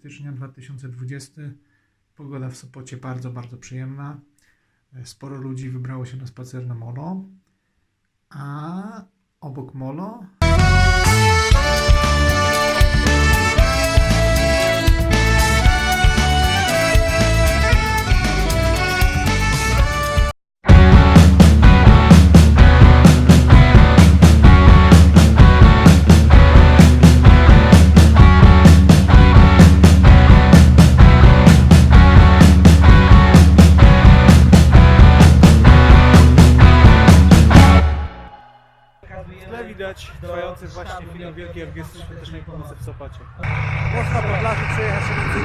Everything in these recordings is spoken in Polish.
stycznia 2020. Pogoda w Sopocie bardzo, bardzo przyjemna. E, Sporo ludzi wybrało się na spacer na molo. A obok molo W tle widać trwający właśnie film Wielkiej Orkiestry Świątecznej Pomocy w Sopocie. Można po plaży przejechać między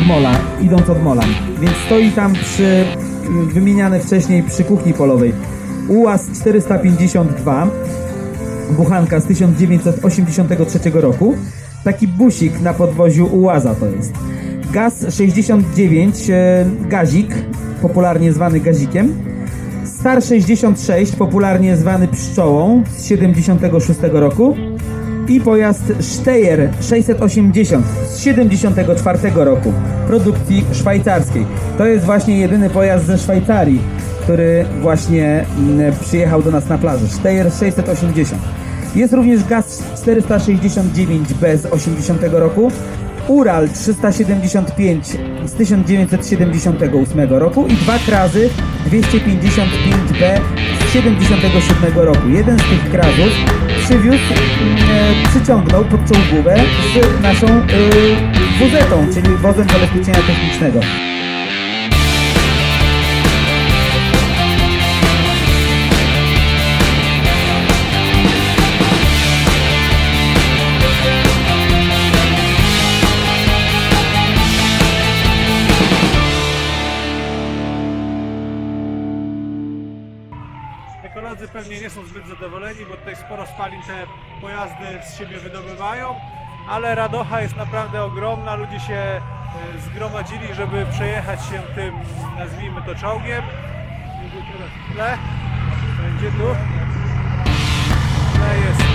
od mola, idąc od mola. Więc stoi tam przy wymieniany wcześniej przy kuchni polowej UAZ 452, buchanka z 1983 roku. Taki busik na podwoziu UAZa to jest. Gaz 69, e, gazik, popularnie zwany gazikiem. Star 66, popularnie zwany pszczołą z 76 roku i pojazd Steyr 680 z 74 roku produkcji szwajcarskiej. To jest właśnie jedyny pojazd ze Szwajcarii, który właśnie mm, przyjechał do nas na plażę. Steyr 680. Jest również Gaz 469B z 80 roku, Ural 375 z 1978 roku i dwa krazy 255B z 77 roku. Jeden z tych krazów przywiózł, e, przyciągnął podczołgówę z naszą e, wuzetą, czyli wozem zabezpieczenia technicznego. Ekolodzy pewnie nie są zbyt zadowoleni, bo tutaj sporo spalin te pojazdy z siebie wydobywają, ale radocha jest naprawdę ogromna. Ludzie się e, zgromadzili, żeby przejechać się tym, nazwijmy to czołgiem. Będzie tu. Tle jest